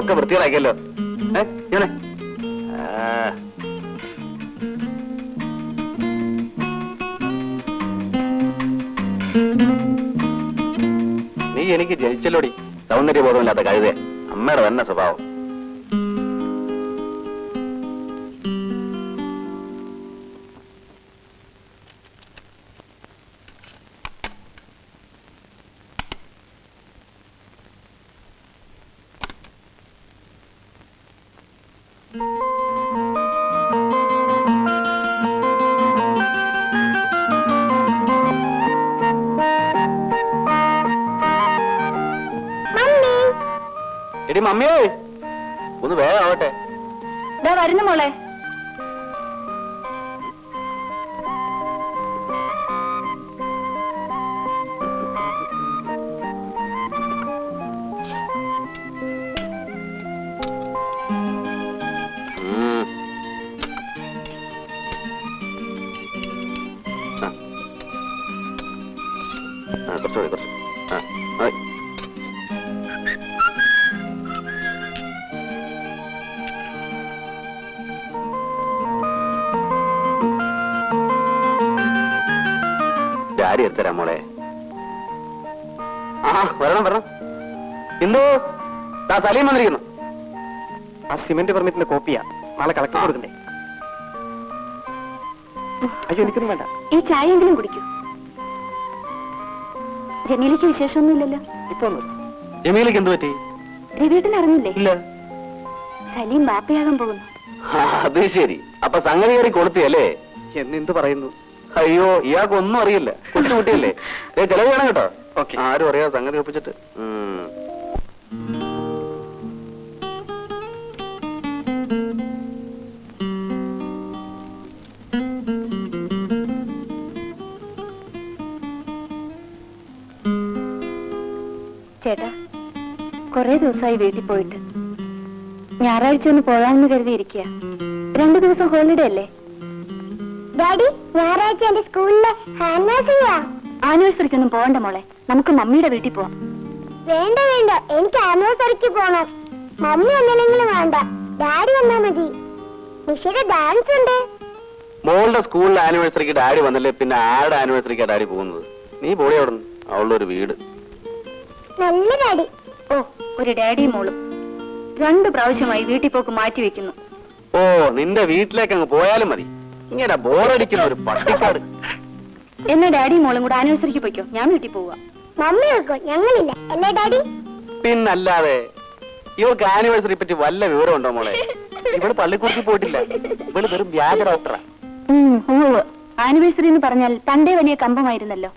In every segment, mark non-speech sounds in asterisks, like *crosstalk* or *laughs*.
ഒക്കെ വൃത്തികളാക്കിയല്ലോ. നീ എനിക്ക് ജനിച്ചല്ലോടി. സൗന്ദര്യബോധമില്ലാത്ത കഴുത അമ്മയുടെ തന്നെ സ്വഭാവം. എടി മമ്മിയേ ഒന്ന് വേഗം ആവട്ടെ. വരുന്നു മോളെ. ഡാഡി എടുത്തരാ മോളെ. ആ വരണം വരണം. എന്തോ? താ സലീം വന്നിരിക്കുന്നു. ആ സിമെന്റ് പെർമിറ്റിന്റെ കോപ്പിയാ. നാളെ കളക്ടർ കൊടുക്കണ്ടേ? അയ്യോ എനിക്കൊന്നും വേണ്ട. ഈ ചായ എങ്കിലും കുടിക്കൂ. ജമീലയ്ക്ക് വിശേഷമൊന്നുമില്ലല്ലോ. ഇപ്പൊ ജമീലയ്ക്ക് ജമീലേക്ക് എന്ത് പറ്റി? രവിയേട്ടൻ അറിഞ്ഞില്ലേ? ഇല്ല. സലീം ബാപ്പയാകാൻ പോകുന്നു. ആ, അത് ശരി. അപ്പൊ സംഗതി കയറി കൊടുത്തിയല്ലേ എന്നെന്ത് പറയുന്നു? അയ്യോ ഇയാൾക്ക് ഒന്നും അറിയില്ല. കൊച്ചു കുട്ടിയല്ലേ? *laughs* ഏ ചെലവ് വേണം കേട്ടോ. ഓക്കെ. ആരും അറിയാതെ സംഗതി ഒപ്പിച്ചിട്ട്. ചേട്ടാ കൊറേ ദിവസമായി വീട്ടിൽ പോയിട്ട്. ഞായറാഴ്ച ഒന്ന് പോകാമെന്ന് കരുതിയിരിക്കുക രണ്ടു ദിവസം ഹോളിഡേ അല്ലേ? ഡാഡി ഞായറാഴ്ച എന്റെ സ്കൂളിലെ ആനിവേഴ്സറിയാ ആനിവേഴ്സറിക്കൊന്നും പോകണ്ട മോളെ. നമുക്ക് മമ്മിയുടെ വീട്ടിൽ പോവാം. വേണ്ട വേണ്ട. എനിക്ക് ആനിവേഴ്സറിക്ക് പോണം. മമ്മി ഒന്നില്ലെങ്കിലും വേണ്ട. ഡാഡി വന്നാ മതി. നിഷയുടെ ഡാൻസ് ഉണ്ട്. മോളുടെ സ്കൂളിൽ ആനിവേഴ്സറിക്ക് ഡാഡി വന്നല്ലേ പിന്നെ ആരുടെ ആനിവേഴ്സറിക്കാ ഡാഡി പോകുന്നത്? നീ പോളി അവിടെ അവളുടെ ഒരു വീട്. നല്ല ഡാഡി. ഓ ഒരു ഡാഡി മോളും. രണ്ട് പ്രാവശ്യമായി വീട്ടിൽ പോക്ക് മാറ്റി വെക്കുന്നു. ഓ നിന്റെ വീട്ടിലേക്ക് അങ്ങ് പോയാലും മതി. ഇങ്ങനെ ബോറടിക്കുന്ന ഒരു പട്ടിക്കാട്. എന്നാ ഡാഡി മോളും കൂടെ ആനിവേഴ്സറിക്ക് പോയിക്കോ. ഞാൻ വീട്ടിൽ പോവാ. മമ്മി വെക്കോ ഞങ്ങളില്ല. അല്ലേ ഡാഡി? പിന്നല്ലാതെ ഇവൾക്ക് ആനിവേഴ്സറി പറ്റി വല്ല വിവരം ഉണ്ടോ മോളെ? ഇവൾ പള്ളിക്കുറിച്ച് പോയിട്ടില്ല. ഇവൾ വെറും വ്യാജ ഡോക്ടറാ. ആനിവേഴ്സറി എന്ന് പറഞ്ഞാൽ തന്റെ വലിയ കമ്പമായിരുന്നല്ലോ.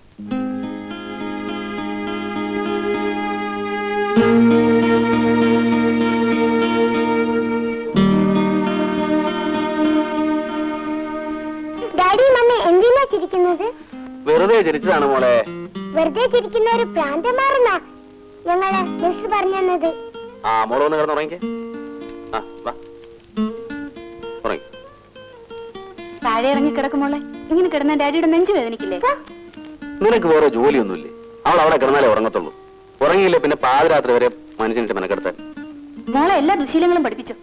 ചിരിക്കുന്നത് വെറുതെ ചിരിച്ചതാണ് മോളെ. വെറുതെ ചിരിക്കുന്ന ഒരു പ്രാന്തമാറുന്ന ഞങ്ങളെ മിസ് പറഞ്ഞത് ആ മോൾ ഒന്ന് കിടന്ന് ഉറങ്ങിക്കേ. ആ വാ. ഉറങ്ങി. താഴെ ഇറങ്ങി കിടക്കുമോളെ ഇങ്ങനെ കിടന്ന ഡാഡിയുടെ നെഞ്ചു വേദനിക്കില്ലേ? നിനക്ക് വേറെ ജോലിയൊന്നുമില്ലേ? അവൾ അവിടെ കിടന്നാലേ ഉറങ്ങത്തുള്ളൂ. ഉറങ്ങിയില്ലേ പിന്നെ പാതിരാത്രി വരെ മനുഷ്യനിട്ട് മെനക്കെടുത്താൻ? മോളെ എല്ലാ ദുശീലങ്ങളും പഠിപ്പിച്ചു.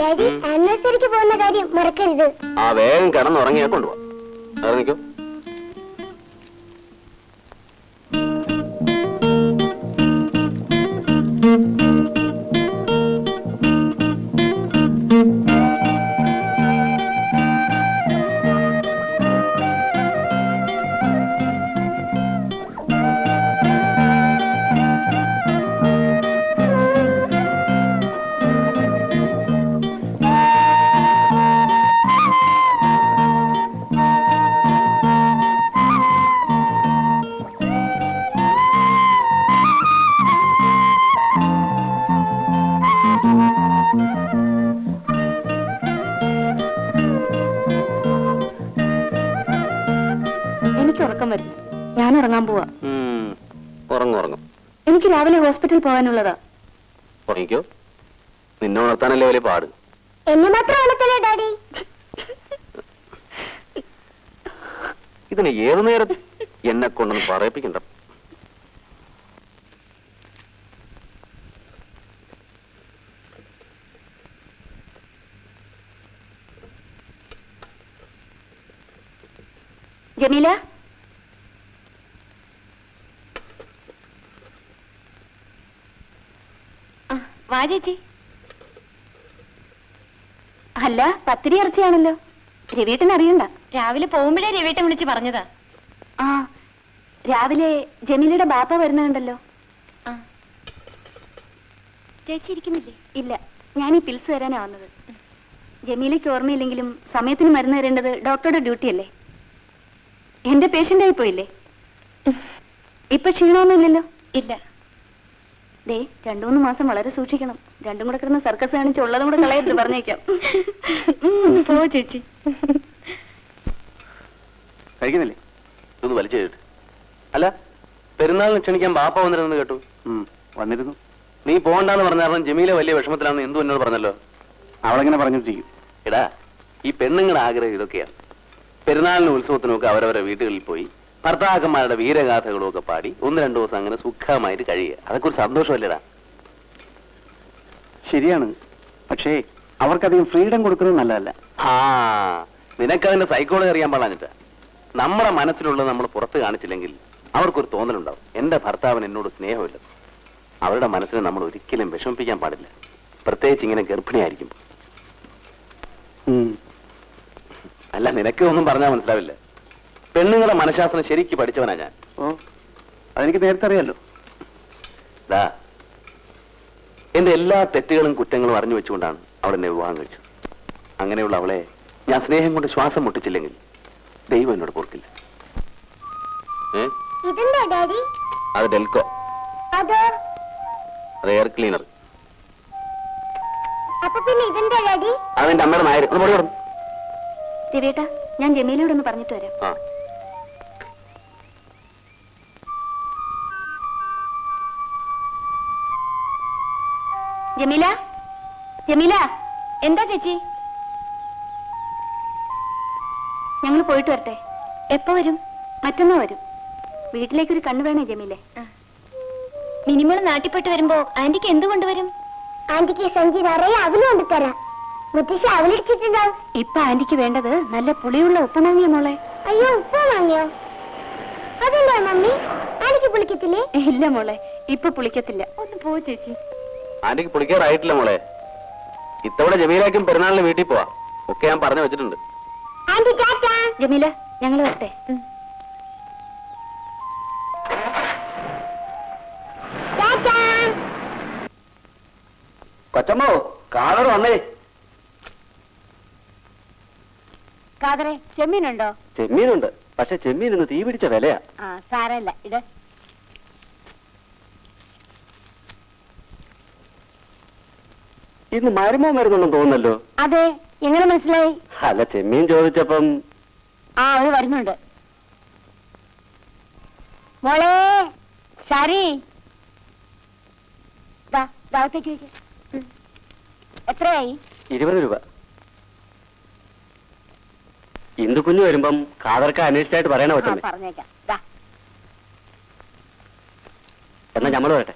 ഡാഡി ആനിവേഴ്സറിക്ക് പോകുന്ന കാര്യം മറക്കരുത്. ആ വേഗം കിടന്നുറങ്ങിയാ കൊണ്ടുപോവാ ഇറങ്ങിക്കോ. എനിക്ക് രാവിലെ ഹോസ്പിറ്റലിൽ പോകാനുള്ളതാ. ഉറങ്ങിക്കോ നിന്നെ ഉണർത്താനല്ലേ വലിയ പാട്. എന്നെ മാത്രം ഉണക്കല്ലേ ഡാഡി? ഇതിന് ഏത് നേരം എന്നെ കൊണ്ടൊന്ന് പറയിപ്പിക്കണ്ട. ജമീല? വാ ചേച്ചി. അല്ല പത്തിരി ഇറച്ചിയാണല്ലോ. രവീട്ടൻ അറിയണ്ട. രാവിലെ പോകുമ്പോഴേ രവീട്ടൻ വിളിച്ച് പറഞ്ഞതാ. ആ രാവിലെ ജമീലയുടെ ബാപ്പ വരുന്നുണ്ടല്ലോ. ആ. ചേച്ചി ഇരിക്കുന്നില്ലേ? ഇല്ല ഞാൻ ഈ പിൽസ് തരാനാ വന്നത്. ജമീലയ്ക്ക് ഓർമ്മയില്ലെങ്കിലും സമയത്തിന് മരുന്ന് തരേണ്ടത് ഡോക്ടറുടെ ഡ്യൂട്ടിയല്ലേ? എന്റെ പേഷ്യന്റായി പോയില്ലേ? ഇപ്പൊ ക്ഷീണമൊന്നുമില്ലല്ലോ? ഇല്ല. ദേ രണ്ടു മൂന്ന് മാസം വളരെ സൂക്ഷിക്കണം. രണ്ടും കൂടെ കിടന്ന് സർക്കസ് കാണിച്ച് ഉള്ളതും കൂടെ കളയരുത് പറഞ്ഞേക്കാം. പോ ചേച്ചി. കഴിക്കുന്നില്ലേ? ഇതൊന്ന് വലിച്ചു കേട്ട് അല്ല പെരുന്നാളിന് ക്ഷണിക്കാൻ ബാപ്പ വന്നിരുന്നു കേട്ടു. വന്നിരുന്നു. നീ പോകണ്ടെന്ന് പറഞ്ഞ കാരണം ജമീല വലിയ വിഷമത്തിലാണെന്ന് എന്തു എന്നോട് പറഞ്ഞല്ലോ? അവളെങ്ങനെ പറഞ്ഞിട്ടിരിക്കും എടാ ഈ പെണ്ണുങ്ങളുടെ ആഗ്രഹം ഇതൊക്കെയാണ് പെരുന്നാളിനും ഉത്സവത്തിനും ഒക്കെ അവരവരെ വീടുകളിൽ പോയി ഭർത്താക്കന്മാരുടെ വീരഗാഥകളും ഒക്കെ പാടി ഒന്ന് രണ്ടു ദിവസം അങ്ങനെ സുഖമായിട്ട് കഴിയുക. അതൊക്കെ ഒരു സന്തോഷമല്ലേടാ ശരിയാണ്. പക്ഷേ അവർക്കധികം ഫ്രീഡം കൊടുക്കുന്നത് നല്ലതല്ല. ആ നിനക്കതിന്റെ സൈക്കോളജി അറിയാൻ പാടാഞ്ഞിട്ട് നമ്മുടെ മനസ്സിലുള്ളത് നമ്മൾ പുറത്ത് കാണിച്ചില്ലെങ്കിൽ അവർക്കൊരു തോന്നലുണ്ടാവും. എന്റെ ഭർത്താവിന് എന്നോട് സ്നേഹമില്ല. അവരുടെ മനസ്സിനെ നമ്മൾ ഒരിക്കലും വിഷമിപ്പിക്കാൻ പാടില്ല. പ്രത്യേകിച്ച് ഇങ്ങനെ ഗർഭിണിയായിരിക്കും. അല്ല നിനക്കൊന്നും പറഞ്ഞാൽ മനസ്സിലാവില്ല. പെണ്ണുങ്ങളുടെ മനഃശാസ്ത്രം ശരിക്ക് പഠിച്ചവനാ ഞാൻ. ഓ അതെനിക്ക് നേരത്തെ അറിയാലോ. ദാ എന്റെ എല്ലാ തെറ്റുകളും കുറ്റങ്ങളും അറിഞ്ഞു വെച്ചുകൊണ്ടാണ് അവൾ എന്നെ വിവാഹം കഴിച്ചത്. അങ്ങനെയുള്ള അവളെ ഞാൻ സ്നേഹം കൊണ്ട് ശ്വാസം മുട്ടിച്ചില്ലെങ്കിൽ ദൈവം എന്നോട് പൊറുക്കില്ല. ഏ? ഇതെന്താ ഡാഡി? അത് ഡെൽക്കോ അതോ? Air cleaner. അപ്പൊ പിന്നെ ഇതെന്താ ഡാഡി? അതെന്റെ അമ്മയുടെ നായർ ഒന്ന് ഞാൻ ജമീലയോടൊന്ന് പറഞ്ഞിട്ട് വരാം. ജമീല? ജമീല എന്താ ചേച്ചി? ഞങ്ങൾ പോയിട്ട് വരട്ടെ. എപ്പോ വരും? മറ്റന്നാ വരും. വീട്ടിലേക്ക് ഒരു കണ്ണു വേണേ ജമീലെ. മിനിമൾ നാട്ടിപ്പെട്ട് വരുമ്പോ ആന്റിക്ക് എന്ത് കൊണ്ടുവരും? ആന്റിക്ക് സഞ്ചി നിറയെ അവൽ കൊണ്ടുതരാം മുത്തശ്ശി അവലിടിച്ചിട്ടുണ്ടാവും ഇപ്പൊ ആന്റിക്ക് വേണ്ടത് നല്ല പുളിയുള്ള ഉപ്പമാങ്ങിയ മോളെ. അയ്യോ ഉപ്പ വാങ്ങിയോ അതെന്താ മമ്മി? ആന്റിക്ക് പുളിക്കത്തില്ലേ? ഇല്ല മോളെ ഇപ്പൊ പുളിക്കത്തില്ല. ഒന്ന് പോ ചേച്ചി. ആന്റിക്ക് പൊളിക്കാറായിട്ടില്ല മോളെ. ഇത്തവണ ജമീലാക്കും പെരുന്നാളിന് വീട്ടിൽ പോവാ. ഒക്കെ ഞാൻ പറഞ്ഞു വെച്ചിട്ടുണ്ട്. ജമീല ഞങ്ങൾ വരട്ടെ. കൊച്ചമ്മോ കാതർ വന്നേ. കാതറെ ചെമ്മീനുണ്ടോ? ചെമ്മീനുണ്ട്. പക്ഷെ ചെമ്മീൻ ഇന്ന് തീ പിടിച്ച വിലയാ സാരല്ല ഇത് ഇന്ന് മരുമോ മരുന്നുണ്ടെന്ന് തോന്നുന്നല്ലോ. അതെ എങ്ങനെ മനസ്സിലായി? അല്ല ചെമ്മീൻ ചോദിച്ചപ്പം ആ അവർ വരുന്നുണ്ട്. മോളെ ശരി. എത്രയായി? ഇരുപത് രൂപ. ഇന്ദു കുഞ്ഞു വരുമ്പം കാതർക്ക് അന്വേഷിച്ചായിട്ട് പറയണ കൊച്ചമ്മേ. പറഞ്ഞേക്കാം. എന്നാ ഞമ്മൾ വരട്ടെ.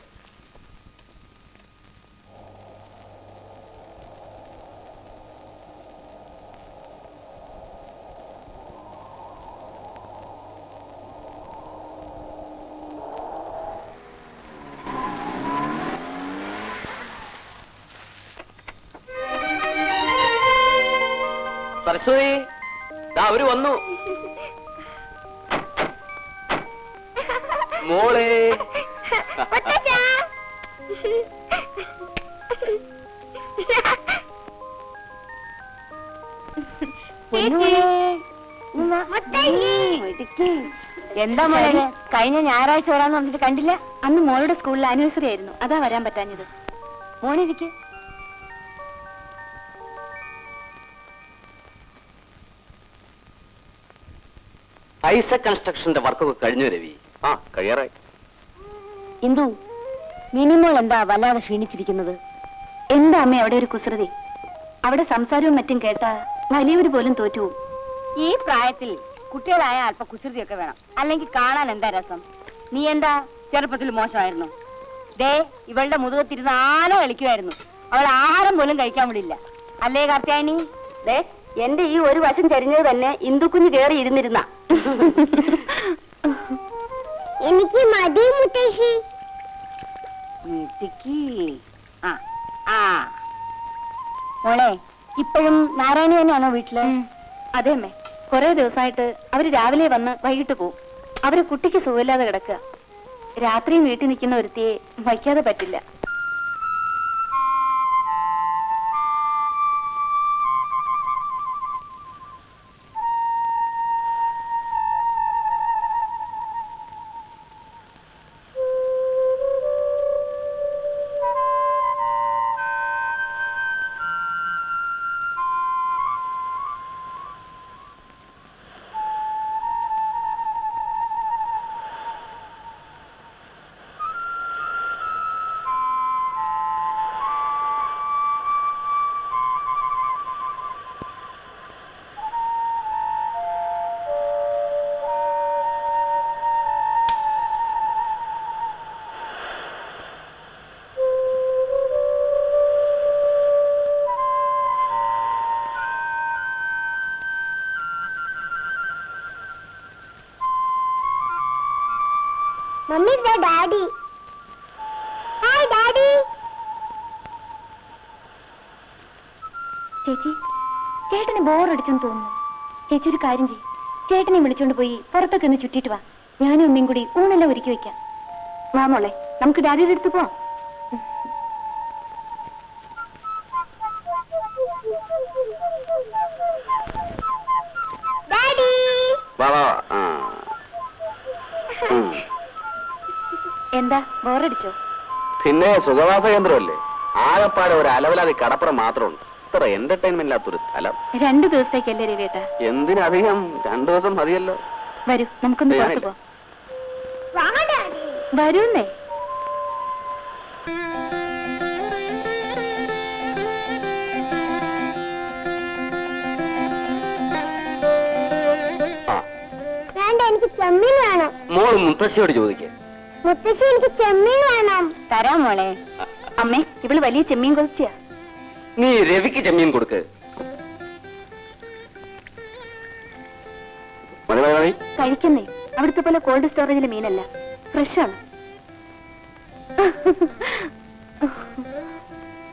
സരസ്വതി ദാ അവർ വന്നു. മോളെ. എന്താ മോളെ? കഴിഞ്ഞ ഞായറാഴ്ച വരാന്ന് പറഞ്ഞിട്ട് കണ്ടില്ല? അന്ന് മോളുടെ സ്കൂളിൽ ആനിവേഴ്സറി ആയിരുന്നു. അതാ വരാൻ പറ്റാഞ്ഞത്. മോനിരിക്കെ ഐസക് കൺസ്ട്രക്ഷന്റെ വർക്കൊക്കെ കഴിഞ്ഞു രവി. ആ കഴിയാറായി. ഇന്ദു മിനിമോൾ എന്താ വല്ലാതെ ക്ഷീണിച്ചിരിക്കുന്നത്? എന്താ അമ്മ അവിടെ ഒരു കുസൃതി? അവിടെ സംസാരവും മറ്റും കേട്ടാ വലിയവര് പോലും തോറ്റു ഈ പ്രായത്തിൽ കുട്ടികളായ അല്പ കുസൃതിയൊക്കെ വേണം. അല്ലെങ്കിൽ കാണാൻ എന്താ രസം? നീ എന്താ? ചെറുപ്പത്തിൽ മോശമായിരുന്നു. ദേ ഇവളുടെ മുതുകത്തിരുന്ന് ആന കളിക്കുമായിരുന്നു അവൾ ആഹാരം പോലും കഴിക്കാൻ വിടില്ല. അല്ലേ കാർത്യായനി? ദേ എന്റെ ഈ ഒരു വശം ചരിഞ്ഞത് തന്നെ ഇന്ദുക്കുഞ്ഞ് കേറി ഇരുന്നിരുന്ന. എനിക്ക് മതി മുത്തശ്ശി. വീട്ടിക്ക് ആ ആ. മോളെ ഇപ്പോഴും നാരായണി തന്നെയാണോ വീട്ടിൽ? അതെ അമ്മേ. കുറെ ദിവസമായിട്ട് അവർ രാവിലെ വന്ന് വൈകിട്ട് പോവും. അവർ കുട്ടിക്ക് സുഖമില്ലാതെ കിടക്കുക. രാത്രിയും വീട്ടിൽ നിൽക്കുന്ന ഒരുത്തിയെ വയ്ക്കാതെ പറ്റില്ല. ഇതാ ഡാഡി. Hi daddy. ചേച്ചി ചേട്ടന് ബോറടിച്ചെന്ന് തോന്നുന്നു. ചേച്ചി ഒരു കാര്യം ചെയ്യും. ചേട്ടനെ വിളിച്ചോണ്ട് പോയി പുറത്തൊക്കെ ഒന്ന് ചുറ്റിട്ട് വാ. ഞാനും അമ്മയും കൂടി ഊണെല്ലാം ഒരുക്കി വെക്കാം. വാ മോളെ നമുക്ക് ഡാഡിയുടെ അടുത്ത് പോവാം. ബോറടിച്ചോ? പിന്നെ സുഖവാസ കേന്ദ്രമല്ലേ? ആകപ്പാടെ ഒരു അലവലാതി കടപ്പുറം മാത്രമുണ്ട്. ഇത്ര എന്റർടൈൻമെന്റ് ഇല്ലാത്തൊരു സ്ഥലം. രണ്ടു ദിവസത്തേക്കല്ലേ രവിയേട്ടാ? എന്തിനധികം? രണ്ടു ദിവസം മതിയല്ലോ. വരൂ നമുക്കൊന്ന് പുറത്ത് ഡാഡി. വരൂന്നേ. മോൾ മുത്തശ്ശിയോട് ചോദിക്കേ. മുത്തശ്ശി എനിക്ക് ചെമ്മീൻ വേണം. തരാം മോളെ. അമ്മേ ഇവൾ വലിയ ചെമ്മീൻ കൊതിച്ചാ നീ രവിക്ക് ചെമ്മീൻ കൊടുക്ക്. മതി മതി മതി. കഴിക്കുന്നേ. അവിടുത്തെ പോലെ കോൾഡ് സ്റ്റോറേജിലെ മീനല്ല. ഫ്രഷ് ആണ്.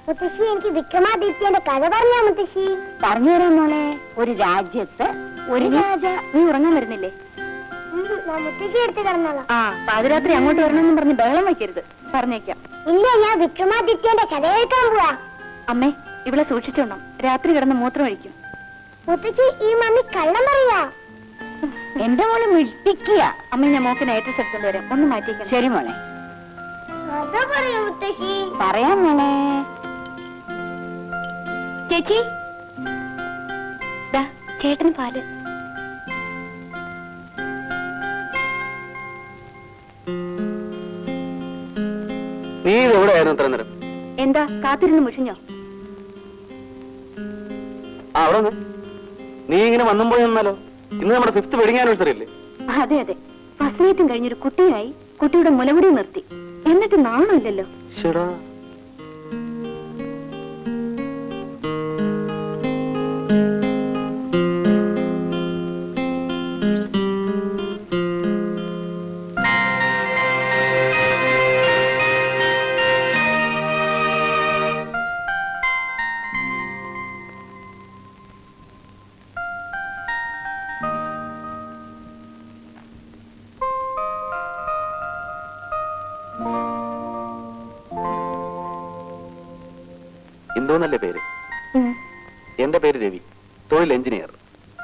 മുത്തശ്ശി എനിക്ക് വിക്രമാദിത്യന്റെ കഥ പറഞ്ഞാ മുത്തശ്ശി? പറഞ്ഞു തരാം മോളെ. ഒരു രാജ്യത്ത് ഒരു രാജ നീ ഉറങ്ങാൻ വരുന്നില്ലേ? മുത്തശ്ശി എടുത്ത് കിടന്നോളാം. ആ പാതിരാത്രി അങ്ങോട്ട് വരണമെന്നും പറഞ്ഞ് ബഹളം വയ്ക്കരുത്. പറഞ്ഞേക്കാം. ഇല്ല ഞാൻ വിക്രമാദിത്യന്റെ കഥ കേൾക്കാൻ പോവാ. അമ്മേ ഇവളെ സൂക്ഷിച്ചോണം. രാത്രി കിടന്ന് മൂത്രം ഒഴിക്കും. മുത്തശ്ശി ഈ മമ്മി കള്ളം പറയാ. എന്റെ മോൾ മിട്ടിക്കുക അമ്മ ഞാൻ മോക്ക് നൈറ്റസ് എടുത്തോണ്ട് വരാം. ഒന്ന് മാറ്റിക്കാം ശരി മോളെ. കഥ പറയൂ മുത്തശ്ശി പറയാം മോളെ. ചേച്ചി. ദാ ചേട്ടന് പാൽ. നീ എവിടെയായിരുന്നു ഇത്ര നേരം. എന്താ കാത്തിരുന്ന് മുഷിഞ്ഞോ? ആ അവിടെ നിന്ന്. നീ ഇങ്ങനെ വന്നും പോയി നിന്നാലോ ഇന്ന് നമ്മുടെ ഫിഫ്ത് വെഡിങ് ആനിവേഴ്സറി അല്ലേ? അതെ അതെ. ഫസ്റ്റ് നൈറ്റും കഴിഞ്ഞൊരു കുട്ടിയായി കുട്ടിയുടെ മുലമുടി നിർത്തി. എന്നിട്ട് നാണമില്ലല്ലോ ശടാ തൊഴിൽ എഞ്ചിനീയർ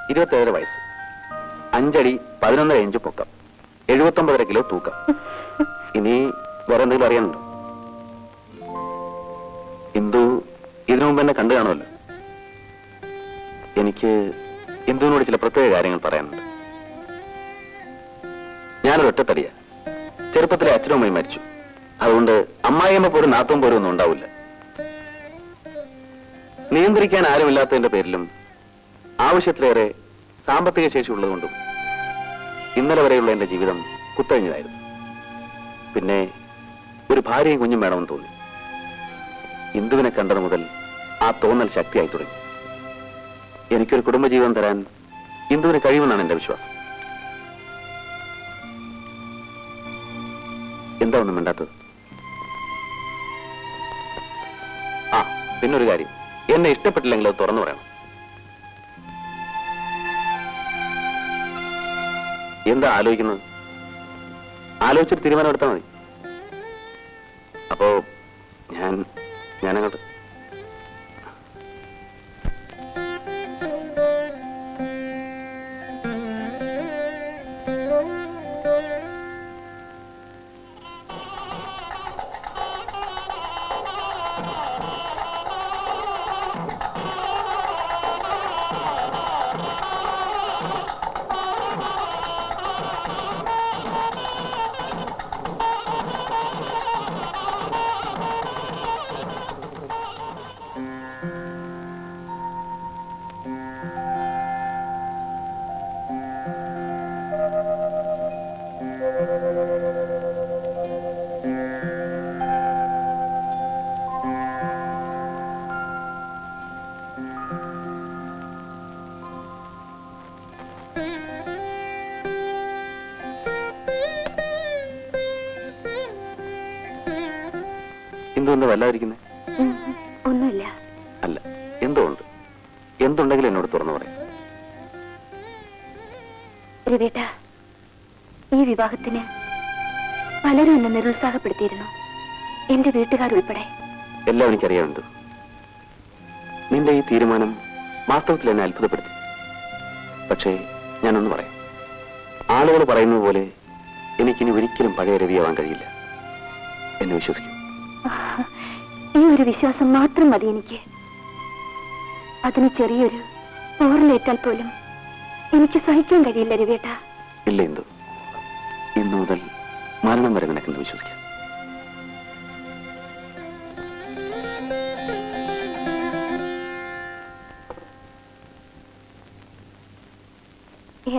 ഇരുപത്തേഴര വയസ്സ് അഞ്ചടി പതിനൊന്നര ഇഞ്ച് പൊക്കം എഴുപത്തൊമ്പതര കിലോ തൂക്കം. ഇനി വേറെ എന്തെങ്കിലും അറിയാനുണ്ടോ? ഇന്ദു ഇതിനു മുമ്പ് എന്നെ കണ്ടു കാണുമല്ലോ. എനിക്ക് ഇന്ദുവിനോട് ചില പ്രത്യേക കാര്യങ്ങൾ പറയാനുണ്ട്. ഞാനൊരു ഒറ്റത്തടിയ. ചെറുപ്പത്തിലെ അച്ഛനും അമ്മയും മരിച്ചു. അതുകൊണ്ട് അമ്മായിയമ്മ പോലും നാത്തും പോലും ഒന്നും ഉണ്ടാവില്ല. നിയന്ത്രിക്കാൻ ആരുമില്ലാത്തതിന്റെ പേരിലും ആവശ്യത്തിലേറെ സാമ്പത്തിക ശേഷി ഉള്ളതുകൊണ്ടും ഇന്നലെ വരെയുള്ള എന്റെ ജീവിതം കുത്തഴിഞ്ഞതായിരുന്നു. പിന്നെ ഒരു ഭാര്യയും കുഞ്ഞും വേണമെന്ന് തോന്നി. ഇന്ദുവിനെ കണ്ടത് മുതൽ ആ തോന്നൽ ശക്തിയായി തുടങ്ങി. എനിക്കൊരു കുടുംബജീവിതം തരാൻ ഇന്ദുവിന് കഴിയുമെന്നാണ് എന്റെ വിശ്വാസം. എന്താ ഒന്നും മിണ്ടാത്തത്? ആ പിന്നൊരു കാര്യം. എന്നെ ഇഷ്ടപ്പെട്ടില്ലെങ്കിൽ അത് തുറന്നു പറയണം. എന്താ ആലോചിക്കുന്നത്? ആലോചിച്ചിട്ട് തീരുമാനം എടുത്താൽ മതി. അപ്പോ ഞാൻ ഞാനങ്ങോട്ട് ഇന്ദു വല്ലാതിരിക്കുന്നേ? ഒന്നുമില്ല. അല്ല എന്തോ ഉണ്ട് എന്തുണ്ടെങ്കിലും എന്നോട് തുറന്നു പറയാം. ഈ വിവാഹത്തിന് പലരും എന്നെ നിരുത്സാഹപ്പെടുത്തിയിരുന്നു. എന്റെ വീട്ടുകാരുൾപ്പെടെ എല്ലാം എനിക്കറിയാം എന്തു നിന്റെ ഈ തീരുമാനം വാസ്തവത്തിൽ എന്നെ അത്ഭുതപ്പെടുത്തി. പക്ഷേ ഞാനൊന്ന് പറയാം. ആളുകൾ പറയുന്നത് പോലെ എനിക്കിനി ഒരിക്കലും പഴയ രവിയാവാൻ കഴിയില്ല. എന്നെ വിശ്വസിക്കും. ഈ ഒരു വിശ്വാസം മാത്രം മതി എനിക്ക്. അതിന് ചെറിയൊരു ഓർലേറ്റാൽ പോലും എനിക്ക് സഹിക്കാൻ കഴിയില്ല രവിയേട്ട. ഇല്ല എന്തു ഇന്നു മുതൽ മരണം വരെ നിനക്കെന്ന് വിശ്വസിക്കാം?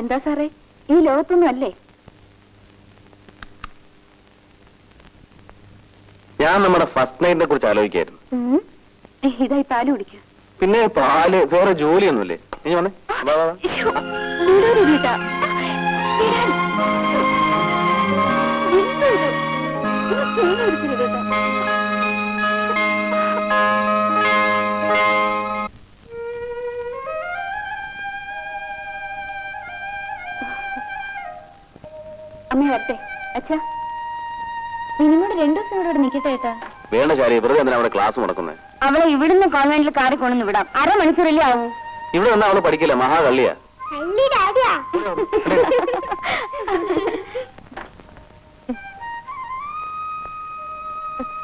എന്താ സാറേ? ഈ ലോകത്തൊന്നും അല്ലേ? ഞാൻ നമ്മുടെ ഫസ്റ്റ് നൈറ്റിനെ കുറിച്ച് ആലോചിക്കായിരുന്നു ഉം. ഇതായി പാൽ കുടിക്കൂ പിന്നെ പാൽ വേറെ ജോലിയൊന്നുമില്ലേ ഇനി വന്നേ വാ, വാ. ശ്ശോ. എന്താ ഇത്? അമ്മ വരട്ടെ അച്ഛാ ഇനിമൂടെ രണ്ടു ദിവസം കൂടെ ഇവിടെ നിൽക്കട്ടെ ഏട്ടാ. വേണ്ട ശാരി വെറുതെ എന്തിനാ അവിടെ ക്ലാസ് മുടക്കുന്നത് അവളെ ഇവിടുന്ന് കോൺവെന്റിൽ കാറി കൊണ്ടു വിടാം. അരമണിക്കൂറല്ലേ ആവൂ? ഇവിടെ വന്നാൽ അവൾ പഠിക്കില്ല മഹാകള്ളിയാ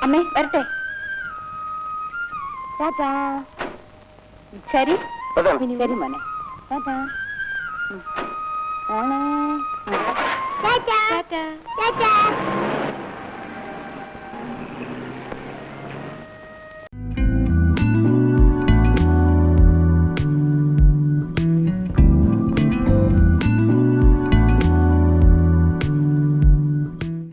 അമ്മേ വരട്ടെ. ശരി. ശരി മോനെ. ടാറ്റാ ഉം. ടാറ്റാ ടാറ്റാ